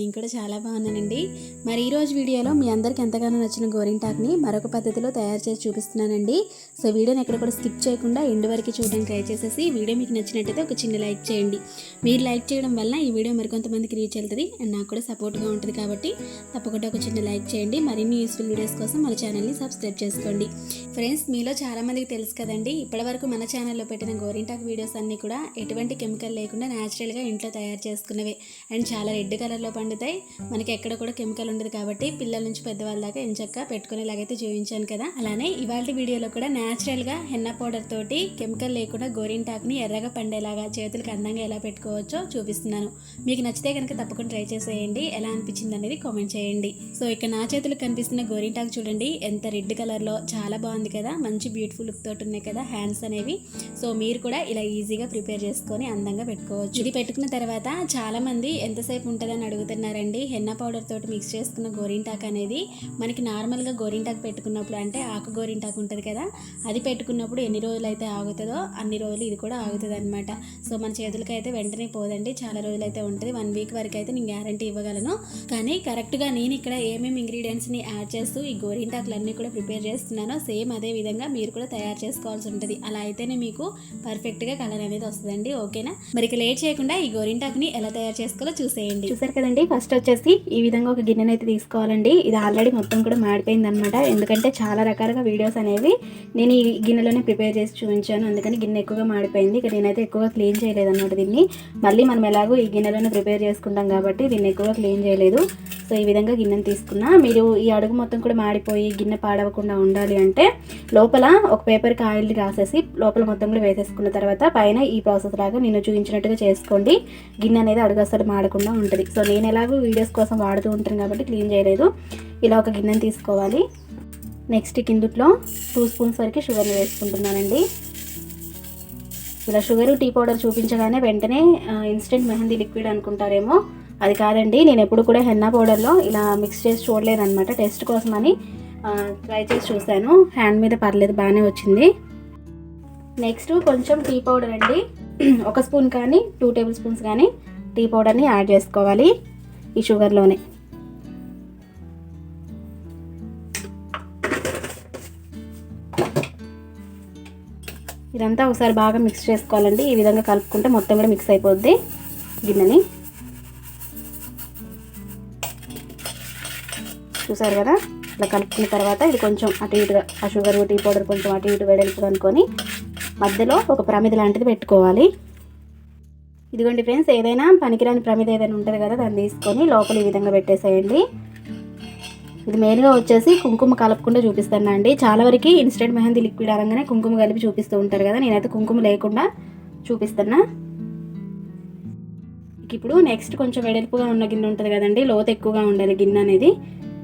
నేను కూడా చాలా బాగున్నానండి మరి ఈరోజు వీడియోలో మీ అందరికి ఎంతగానో నచ్చిన టాక్ని మరొక పద్ధతిలో తయారు చేసి చూపిస్తున్నానండి సో వీడియోని ఎక్కడ కూడా స్కిప్ చేయకుండా ఎండు వరకు చూడడం ట్రై చేసేసి వీడియో మీకు నచ్చినట్టయితే ఒక చిన్న లైక్ చేయండి మీరు లైక్ చేయడం వల్ల ఈ వీడియో మరికొంతమందికి రీచ్ అవుతుంది అండ్ నాకు కూడా సపోర్ట్గా ఉంటుంది కాబట్టి తప్పకుండా ఒక చిన్న లైక్ చేయండి మరిన్ని యూస్ఫుల్ వీడియోస్ కోసం మన ఛానల్ని సబ్స్క్రైబ్ చేసుకోండి ఫ్రెండ్స్ మీలో చాలామందికి తెలుసు కదండి ఇప్పటివరకు మన ఛానల్లో పెట్టిన గోరింటాక్ వీడియోస్ అన్నీ కూడా ఎటువంటి కెమికల్ లేకుండా న్యాచురల్గా ఇంట్లో తయారు చేసుకునేవి అండ్ చాలా రెడ్ కలర్లో పండుతాయి మనకి ఎక్కడ కూడా కెమికల్ ఉండదు కాబట్టి పిల్లల నుంచి పెద్దవాళ్ళ దాకా ఎంచక్క పెట్టుకునేలాగైతే చూపించాను కదా అలానే ఇవాళ వీడియోలో కూడా న్యాచురల్గా హెన్న పౌడర్ తోటి కెమికల్ లేకుండా గోరింటాకుని ఎర్రగా పండేలాగా చేతులకు అందంగా ఎలా పెట్టుకోవచ్చో చూపిస్తున్నాను మీకు నచ్చితే కనుక తప్పకుండా ట్రై చేసేయండి ఎలా అనిపించింది అనేది కామెంట్ చేయండి సో ఇక్కడ నా చేతులకు కనిపిస్తున్న గోరింటాక్ చూడండి ఎంత రెడ్ కలర్లో చాలా బాగుంది కదా మంచి బ్యూటిఫుల్ లుక్ తోటి ఉన్నాయి కదా హ్యాండ్స్ అనేవి సో మీరు కూడా ఇలా ఈజీగా ప్రిపేర్ చేసుకొని అందంగా పెట్టుకోవచ్చు ఇది పెట్టుకున్న తర్వాత చాలామంది ఎంతసేపు ఉంటుందని అడుగుతారు చూస్తున్నారండి హెన్న పౌడర్ తోటి మిక్స్ చేసుకున్న గోరింటాకు అనేది మనకి నార్మల్గా గోరింటాకు పెట్టుకున్నప్పుడు అంటే ఆకు గోరింటాకు ఉంటుంది కదా అది పెట్టుకున్నప్పుడు ఎన్ని రోజులు అయితే ఆగుతుందో అన్ని రోజులు ఇది కూడా ఆగుతుంది అనమాట సో మన చేతులకి అయితే వెంటనే పోదండి చాలా రోజులు అయితే ఉంటుంది వన్ వీక్ వరకు అయితే నేను గ్యారంటీ ఇవ్వగలను కానీ కరెక్ట్గా నేను ఇక్కడ ఏమేమి ఇంగ్రీడియంట్స్ని యాడ్ చేస్తూ ఈ గోరింటాకులన్నీ కూడా ప్రిపేర్ చేస్తున్నానో సేమ్ అదే విధంగా మీరు కూడా తయారు చేసుకోవాల్సి ఉంటుంది అలా అయితేనే మీకు పర్ఫెక్ట్గా కలర్ అనేది వస్తుందండి ఓకేనా మరి లేట్ చేయకుండా ఈ గోరింటాకుని ఎలా తయారు చేసుకోవాలో చూసేయండి చూసారు కదండి అండి ఫస్ట్ వచ్చేసి ఈ విధంగా ఒక గిన్నెని అయితే తీసుకోవాలండి ఇది ఆల్రెడీ మొత్తం కూడా మాడిపోయింది అనమాట ఎందుకంటే చాలా రకాలుగా వీడియోస్ అనేవి నేను ఈ గిన్నెలోనే ప్రిపేర్ చేసి చూపించాను అందుకని గిన్నె ఎక్కువగా మాడిపోయింది ఇక నేనైతే ఎక్కువగా క్లీన్ చేయలేదు అనమాట దీన్ని మళ్ళీ మనం ఎలాగో ఈ గిన్నెలోనే ప్రిపేర్ చేసుకుంటాం కాబట్టి దీన్ని ఎక్కువగా క్లీన్ చేయలేదు సో ఈ విధంగా గిన్నెను తీసుకున్నా మీరు ఈ అడుగు మొత్తం కూడా మాడిపోయి గిన్నె పాడవకుండా ఉండాలి అంటే లోపల ఒక పేపర్కి ఆయిల్ రాసేసి లోపల మొత్తం కూడా వేసేసుకున్న తర్వాత పైన ఈ ప్రాసెస్ లాగా నేను చూపించినట్టుగా చేసుకోండి గిన్నె అనేది అడుగు అసలు మాడకుండా ఉంటుంది సో నేను ఎలాగో వీడియోస్ కోసం వాడుతూ ఉంటాను కాబట్టి క్లీన్ చేయలేదు ఇలా ఒక గిన్నెను తీసుకోవాలి నెక్స్ట్ కిందుట్లో టూ స్పూన్స్ వరకు షుగర్ని వేసుకుంటున్నానండి ఇలా షుగర్ టీ పౌడర్ చూపించగానే వెంటనే ఇన్స్టెంట్ మెహందీ లిక్విడ్ అనుకుంటారేమో అది కాదండి నేను ఎప్పుడు కూడా హెన్నా పౌడర్లో ఇలా మిక్స్ చేసి అనమాట టెస్ట్ కోసమని ట్రై చేసి చూశాను హ్యాండ్ మీద పర్లేదు బాగానే వచ్చింది నెక్స్ట్ కొంచెం టీ పౌడర్ అండి ఒక స్పూన్ కానీ టూ టేబుల్ స్పూన్స్ కానీ టీ పౌడర్ని యాడ్ చేసుకోవాలి ఈ షుగర్లోనే ఇదంతా ఒకసారి బాగా మిక్స్ చేసుకోవాలండి ఈ విధంగా కలుపుకుంటే మొత్తం కూడా మిక్స్ అయిపోద్ది గిన్నెని చూసారు కదా ఇలా కలుపుకున్న తర్వాత ఇది కొంచెం అటు ఇటుగా ఆ షుగర్ టీ పౌడర్ కొంచెం అటు ఇటు వెడల్పు అనుకొని మధ్యలో ఒక ప్రమిద లాంటిది పెట్టుకోవాలి ఇదిగోండి ఫ్రెండ్స్ ఏదైనా పనికిరాని ప్రమిద ఏదైనా ఉంటుంది కదా దాన్ని తీసుకొని లోపల ఈ విధంగా పెట్టేసేయండి ఇది మెయిన్గా వచ్చేసి కుంకుమ కలపకుండా అండి చాలా వరకు ఇన్స్టెంట్ మెహందీ లిక్విడ్ అనగానే కుంకుమ కలిపి చూపిస్తూ ఉంటారు కదా నేనైతే కుంకుమ లేకుండా చూపిస్తున్నా ఇప్పుడు నెక్స్ట్ కొంచెం వెడల్పుగా ఉన్న గిన్నె ఉంటుంది కదండి లోతు ఎక్కువగా ఉండాలి గిన్నె అనేది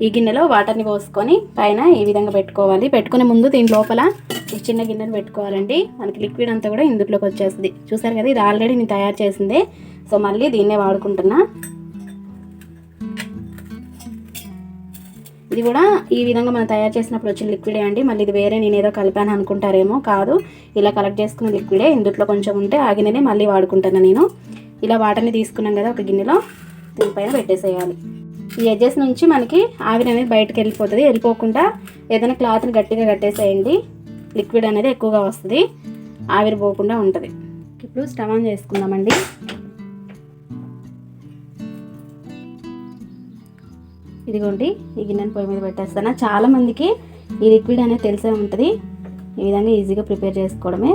ఈ గిన్నెలో వాటర్ని పోసుకొని పైన ఈ విధంగా పెట్టుకోవాలి పెట్టుకునే ముందు దీని లోపల ఈ చిన్న గిన్నెను పెట్టుకోవాలండి మనకి లిక్విడ్ అంతా కూడా ఇందులోకి వచ్చేస్తుంది చూసారు కదా ఇది ఆల్రెడీ నేను తయారు చేసింది సో మళ్ళీ దీన్నే వాడుకుంటున్నా ఇది కూడా ఈ విధంగా మనం తయారు చేసినప్పుడు వచ్చిన లిక్విడే అండి మళ్ళీ ఇది వేరే నేను ఏదో కలిపాను అనుకుంటారేమో కాదు ఇలా కలెక్ట్ చేసుకున్న లిక్విడే ఇందుట్లో కొంచెం ఉంటే ఆ గిన్నెనే మళ్ళీ వాడుకుంటాను నేను ఇలా వాటర్ని తీసుకున్నాం కదా ఒక గిన్నెలో దీనిపైన పెట్టేసేయాలి ఈ ఎడ్జెస్ నుంచి మనకి ఆవిరి అనేది బయటకు వెళ్ళిపోతుంది వెళ్ళిపోకుండా ఏదైనా క్లాత్ని గట్టిగా కట్టేసేయండి లిక్విడ్ అనేది ఎక్కువగా వస్తుంది ఆవిరి పోకుండా ఉంటుంది ఇప్పుడు స్టవ్ ఆన్ చేసుకుందామండి ఇదిగోండి ఈ గిన్నెను పొయ్యి మీద పెట్టేస్తాను చాలామందికి ఈ లిక్విడ్ అనేది తెలిసే ఉంటుంది ఈ విధంగా ఈజీగా ప్రిపేర్ చేసుకోవడమే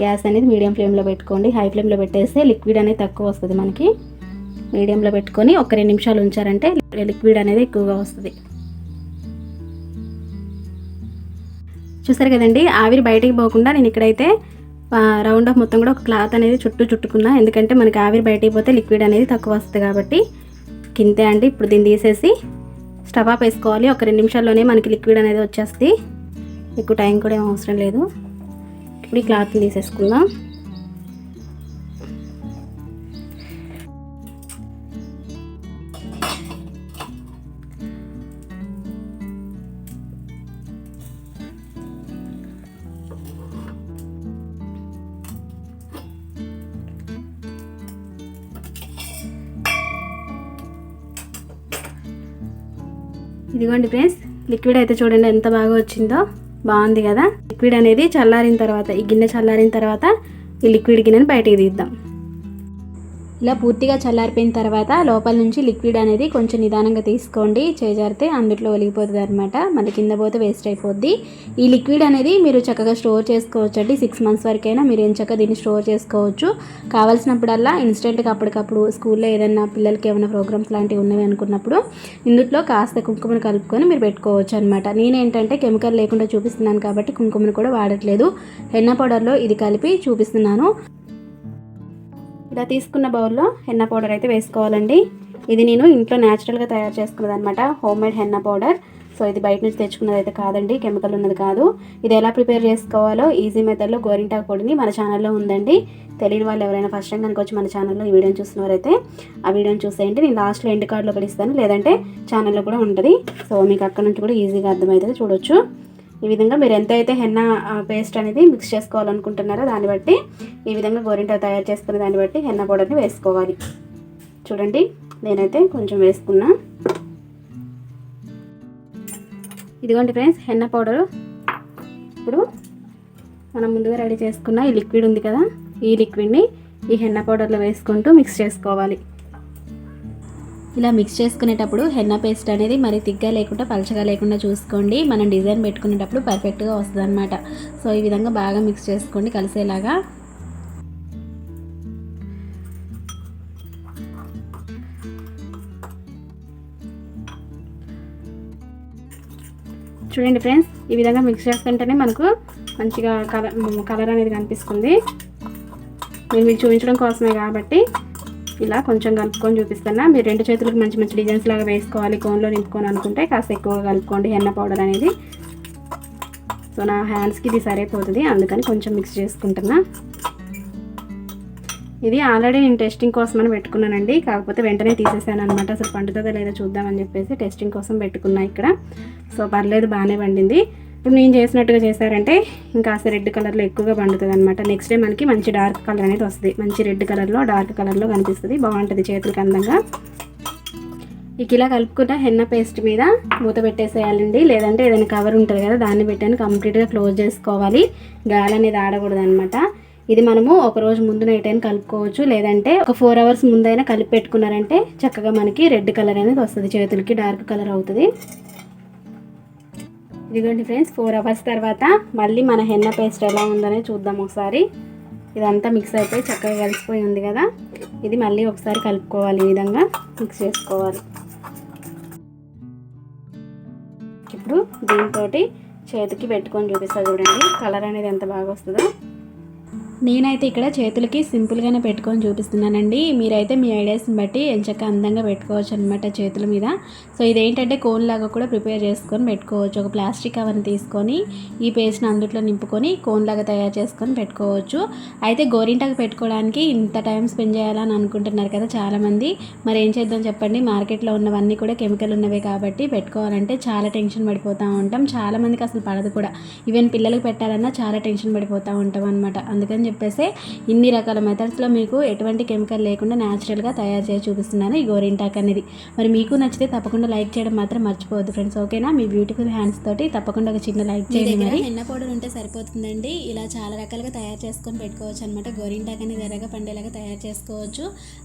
గ్యాస్ అనేది మీడియం ఫ్లేమ్లో పెట్టుకోండి హై ఫ్లేమ్లో పెట్టేస్తే లిక్విడ్ అనేది తక్కువ వస్తుంది మనకి మీడియంలో పెట్టుకొని ఒక రెండు నిమిషాలు ఉంచారంటే లిక్విడ్ అనేది ఎక్కువగా వస్తుంది చూసారు కదండి ఆవిరి బయటికి పోకుండా నేను ఇక్కడైతే రౌండ్ ఆఫ్ మొత్తం కూడా ఒక క్లాత్ అనేది చుట్టూ చుట్టుకున్నా ఎందుకంటే మనకి ఆవిరి బయటికి పోతే లిక్విడ్ అనేది తక్కువ వస్తుంది కాబట్టి కిందే అండి ఇప్పుడు దీన్ని తీసేసి స్టవ్ ఆఫ్ వేసుకోవాలి ఒక రెండు నిమిషాల్లోనే మనకి లిక్విడ్ అనేది వచ్చేస్తుంది ఎక్కువ టైం కూడా ఏం అవసరం లేదు ఇప్పుడు ఈ క్లాత్ని తీసేసుకుందాం ఇదిగోండి ఫ్రెండ్స్ లిక్విడ్ అయితే చూడండి ఎంత బాగా వచ్చిందో బాగుంది కదా లిక్విడ్ అనేది చల్లారిన తర్వాత ఈ గిన్నె చల్లారిన తర్వాత ఈ లిక్విడ్ గిన్నెని బయటికి తీద్దాం ఇలా పూర్తిగా చల్లారిపోయిన తర్వాత లోపల నుంచి లిక్విడ్ అనేది కొంచెం నిదానంగా తీసుకోండి చేజారితే అందులో ఒలిగిపోతుంది అనమాట మన కింద పోతే వేస్ట్ అయిపోద్ది ఈ లిక్విడ్ అనేది మీరు చక్కగా స్టోర్ చేసుకోవచ్చు అండి సిక్స్ మంత్స్ వరకైనా మీరు ఏం చక్కగా దీన్ని స్టోర్ చేసుకోవచ్చు కావాల్సినప్పుడల్లా ఇన్స్టెంట్గా అప్పటికప్పుడు స్కూల్లో ఏదైనా పిల్లలకి ఏమైనా ప్రోగ్రామ్స్ లాంటివి ఉన్నవి అనుకున్నప్పుడు ఇందుట్లో కాస్త కుంకుమను కలుపుకొని మీరు పెట్టుకోవచ్చు అనమాట నేనేంటంటే కెమికల్ లేకుండా చూపిస్తున్నాను కాబట్టి కుంకుమను కూడా వాడట్లేదు హెన్న పౌడర్లో ఇది కలిపి చూపిస్తున్నాను ఇలా తీసుకున్న బౌల్లో హెన్న పౌడర్ అయితే వేసుకోవాలండి ఇది నేను ఇంట్లో న్యాచురల్గా తయారు చేసుకున్నది అనమాట homemade henna powder so ఇది బయట నుంచి తెచ్చుకున్నది అయితే కాదండి కెమికల్ ఉన్నది కాదు ఇది ఎలా ప్రిపేర్ చేసుకోవాలో ఈజీ మెథడ్లో గోరింటాకు పొడిని మన ఛానల్లో ఉందండి తెలియని వాళ్ళు ఎవరైనా ఫస్ట్ టైం కనుక వచ్చి మన ఛానల్లో ఈ వీడియోని చూసినవారైతే ఆ వీడియోని చూసేయండి నేను లాస్ట్లో ఎండ్ కార్డులో పడిస్తాను లేదంటే ఛానల్లో కూడా ఉంటుంది సో మీకు అక్కడ నుంచి కూడా ఈజీగా అర్థమవుతుంది చూడొచ్చు ఈ విధంగా మీరు అయితే హెన్న పేస్ట్ అనేది మిక్స్ చేసుకోవాలనుకుంటున్నారో దాన్ని బట్టి ఈ విధంగా గోరింట తయారు చేసుకున్న దాన్ని బట్టి హెన్న పౌడర్ని వేసుకోవాలి చూడండి నేనైతే కొంచెం వేసుకున్నా ఇదిగోండి ఫ్రెండ్స్ హెన్న పౌడరు ఇప్పుడు మనం ముందుగా రెడీ చేసుకున్న ఈ లిక్విడ్ ఉంది కదా ఈ లిక్విడ్ని ఈ హెన్న పౌడర్లో వేసుకుంటూ మిక్స్ చేసుకోవాలి ఇలా మిక్స్ చేసుకునేటప్పుడు హెన్న పేస్ట్ అనేది మరి తిగ్గా లేకుండా పలచగా లేకుండా చూసుకోండి మనం డిజైన్ పెట్టుకునేటప్పుడు పర్ఫెక్ట్గా వస్తుంది అనమాట సో ఈ విధంగా బాగా మిక్స్ చేసుకోండి కలిసేలాగా చూడండి ఫ్రెండ్స్ ఈ విధంగా మిక్స్ చేస్తుంటేనే మనకు మంచిగా కలర్ కలర్ అనేది కనిపిస్తుంది నేను మీకు చూపించడం కోసమే కాబట్టి ఇలా కొంచెం కలుపుకొని చూపిస్తున్నా మీరు రెండు చేతులకు మంచి మంచి డిజైన్స్ లాగా వేసుకోవాలి కోన్లో నింపుకొని అనుకుంటే కాస్త ఎక్కువగా కలుపుకోండి హెన్న పౌడర్ అనేది సో నా హ్యాండ్స్కి ఇది సరైపోతుంది అందుకని కొంచెం మిక్స్ చేసుకుంటున్నా ఇది ఆల్రెడీ నేను టెస్టింగ్ కోసమని పెట్టుకున్నానండి కాకపోతే వెంటనే తీసేసాను అనమాట అసలు పండుతుందో లేదో చూద్దామని చెప్పేసి టెస్టింగ్ కోసం పెట్టుకున్నా ఇక్కడ సో పర్లేదు బాగానే పండింది ఇప్పుడు నేను చేసినట్టుగా చేశారంటే ఇంకా అసలు రెడ్ కలర్లో ఎక్కువగా పండుతుంది అనమాట నెక్స్ట్ డే మనకి మంచి డార్క్ కలర్ అనేది వస్తుంది మంచి రెడ్ కలర్లో డార్క్ కలర్లో కనిపిస్తుంది బాగుంటుంది చేతులకు అందంగా ఇక ఇలా కలుపుకున్న హెన్న పేస్ట్ మీద మూత పెట్టేసేయాలండి లేదంటే ఏదైనా కవర్ ఉంటుంది కదా దాన్ని పెట్టాను కంప్లీట్గా క్లోజ్ చేసుకోవాలి గాలి అనేది ఆడకూడదు అనమాట ఇది మనము ఒక రోజు ముందు నైట్ అయినా కలుపుకోవచ్చు లేదంటే ఒక ఫోర్ అవర్స్ ముందైనా కలిపి పెట్టుకున్నారంటే చక్కగా మనకి రెడ్ కలర్ అనేది వస్తుంది చేతులకి డార్క్ కలర్ అవుతుంది ఇదిగోండి ఫ్రెండ్స్ ఫోర్ అవర్స్ తర్వాత మళ్ళీ మన హెన్న పేస్ట్ ఎలా ఉందనే చూద్దాం ఒకసారి ఇదంతా మిక్స్ అయిపోయి చక్కగా కలిసిపోయి ఉంది కదా ఇది మళ్ళీ ఒకసారి కలుపుకోవాలి ఈ విధంగా మిక్స్ చేసుకోవాలి ఇప్పుడు దీంతో చేతికి పెట్టుకొని చూపిస్తా చూడండి కలర్ అనేది ఎంత బాగా వస్తుందో నేనైతే ఇక్కడ చేతులకి సింపుల్గానే పెట్టుకొని చూపిస్తున్నానండి మీరైతే మీ ఐడియాస్ని బట్టి ఎంచక్క అందంగా పెట్టుకోవచ్చు అనమాట చేతుల మీద సో ఇదేంటంటే కోన్ లాగా కూడా ప్రిపేర్ చేసుకొని పెట్టుకోవచ్చు ఒక ప్లాస్టిక్ అవన్నీ తీసుకొని ఈ పేస్ట్ని అందుట్లో నింపుకొని కోన్ లాగా తయారు చేసుకొని పెట్టుకోవచ్చు అయితే గోరింటాకు పెట్టుకోవడానికి ఇంత టైం స్పెండ్ చేయాలని అనుకుంటున్నారు కదా చాలామంది మరి ఏం చేద్దాం చెప్పండి మార్కెట్లో ఉన్నవన్నీ కూడా కెమికల్ ఉన్నవే కాబట్టి పెట్టుకోవాలంటే చాలా టెన్షన్ పడిపోతూ ఉంటాం చాలామందికి అసలు పడదు కూడా ఈవెన్ పిల్లలకు పెట్టాలన్నా చాలా టెన్షన్ పడిపోతూ ఉంటాం అనమాట అందుకని చెప్పేసి ఇన్ని రకాల మెథడ్స్లో మీకు ఎటువంటి కెమికల్ లేకుండా న్యాచురల్గా తయారు చేసి చూపిస్తున్నాను ఈ గోరింటాక్ అనేది మరి మీకు నచ్చితే తప్పకుండా లైక్ చేయడం మాత్రం మర్చిపోవద్దు ఫ్రెండ్స్ ఓకేనా మీ బ్యూటిఫుల్ హ్యాండ్స్ తోటి తప్పకుండా ఒక చిన్న లైక్ చేయండి మరి ఎన్న పౌడర్ ఉంటే సరిపోతుందండి ఇలా చాలా రకాలుగా తయారు చేసుకొని పెట్టుకోవచ్చు అనమాట గోరింటాక్ అనేది ఎర్రగా పండేలాగా తయారు చేసుకోవచ్చు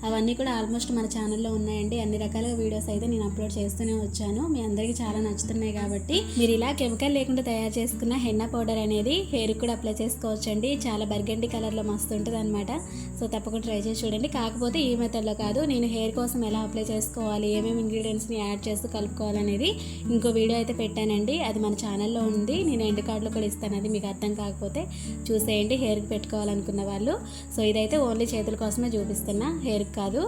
అవన్నీ కూడా ఆల్మోస్ట్ మన ఛానల్లో ఉన్నాయండి అన్ని రకాల వీడియోస్ అయితే నేను అప్లోడ్ చేస్తూనే వచ్చాను మీ అందరికీ చాలా నచ్చుతున్నాయి కాబట్టి మీరు ఇలా కెమికల్ లేకుండా తయారు చేసుకున్న హెన్న పౌడర్ అనేది హెయిర్ కూడా అప్లై చేసుకోవచ్చండి చాలా బర్గండి కలర్లో మస్తు ఉంటుంది అనమాట సో తప్పకుండా ట్రై చేసి చూడండి కాకపోతే ఈ మెథడ్లో కాదు నేను హెయిర్ కోసం ఎలా అప్లై చేసుకోవాలి ఏమేమి ఇంగ్రీడియంట్స్ని యాడ్ చేస్తూ కలుపుకోవాలనేది ఇంకో వీడియో అయితే పెట్టానండి అది మన ఛానల్లో ఉంది నేను ఎండ్ కార్డులో కూడా ఇస్తాను అది మీకు అర్థం కాకపోతే చూసేయండి హెయిర్కి పెట్టుకోవాలనుకున్న వాళ్ళు సో ఇదైతే ఓన్లీ చేతుల కోసమే చూపిస్తున్నా హెయిర్కి కాదు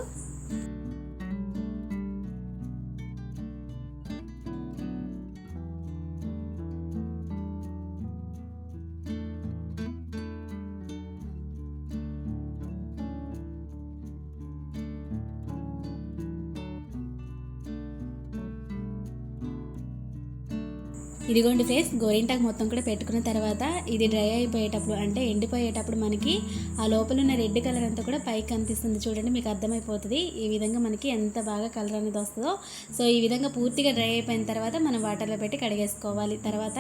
ఇదిగోండి ఫేస్ గోరింటాకు మొత్తం కూడా పెట్టుకున్న తర్వాత ఇది డ్రై అయిపోయేటప్పుడు అంటే ఎండిపోయేటప్పుడు మనకి ఆ లోపల ఉన్న రెడ్ కలర్ అంతా కూడా పైకి కనిపిస్తుంది చూడండి మీకు అర్థమైపోతుంది ఈ విధంగా మనకి ఎంత బాగా కలర్ అనేది వస్తుందో సో ఈ విధంగా పూర్తిగా డ్రై అయిపోయిన తర్వాత మనం వాటర్లో పెట్టి కడిగేసుకోవాలి తర్వాత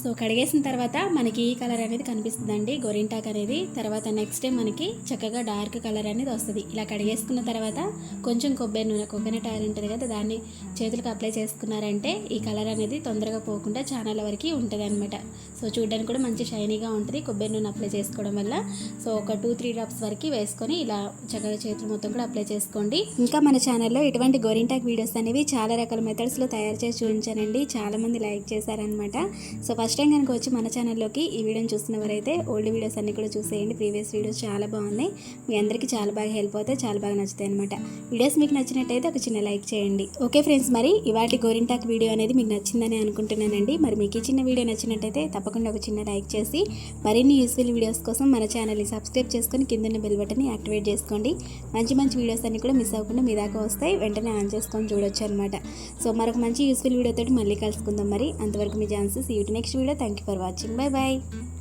సో కడిగేసిన తర్వాత మనకి ఈ కలర్ అనేది కనిపిస్తుందండి గొరింటాక్ అనేది తర్వాత నెక్స్ట్ డే మనకి చక్కగా డార్క్ కలర్ అనేది వస్తుంది ఇలా కడిగేసుకున్న తర్వాత కొంచెం కొబ్బరి నూనె కొబ్బరి ఆయిల్ ఉంటుంది కదా దాన్ని చేతులకు అప్లై చేసుకున్నారంటే ఈ కలర్ అనేది తొందరగా పోకుండా చాలా వరకు ఉంటుంది అనమాట సో చూడడానికి కూడా మంచి షైనీగా ఉంటుంది కొబ్బరి నూనె అప్లై చేసుకోవడం వల్ల సో ఒక టూ త్రీ డ్రాప్స్ వరకు వేసుకొని ఇలా చక్కగా చేతులు మొత్తం కూడా అప్లై చేసుకోండి ఇంకా మన ఛానల్లో ఇటువంటి గొరింటాక్ వీడియోస్ అనేవి చాలా రకాల మెథడ్స్లో తయారు చేసి చూపించానండి చాలామంది లైక్ చేశారనమాట సో ఫస్ట్ టైం కనుక వచ్చి మన ఛానల్లోకి ఈ వీడియోని చూస్తున్నవారైతే ఓల్డ్ వీడియోస్ అన్నీ కూడా చూసేయండి ప్రీవియస్ వీడియోస్ చాలా బాగున్నాయి మీ అందరికీ చాలా బాగా హెల్ప్ అవుతాయి చాలా బాగా నచ్చుతాయి అనమాట వీడియోస్ మీకు నచ్చినట్టయితే ఒక చిన్న లైక్ చేయండి ఓకే ఫ్రెండ్స్ మరి ఇవాటి గోరింటాక్ వీడియో అనేది మీకు నచ్చిందని అనుకుంటున్నానండి మరి మీకు ఈ చిన్న వీడియో నచ్చినట్టయితే తప్పకుండా ఒక చిన్న లైక్ చేసి మరిన్ని యూస్ఫుల్ వీడియోస్ కోసం మన ఛానల్ని సబ్స్క్రైబ్ చేసుకొని కిందన్న బెల్ బటన్ని యాక్టివేట్ చేసుకోండి మంచి మంచి వీడియోస్ అన్నీ కూడా మిస్ అవ్వకుండా మీ దాకా వస్తాయి వెంటనే ఆన్ చేసుకొని చూడొచ్చు అనమాట సో మరొక మంచి యూస్ఫుల్ వీడియోతో మళ్ళీ కలుసుకుందాం మరి అంతవరకు మీ chances యూటి next video. Thank you for watching. Bye bye.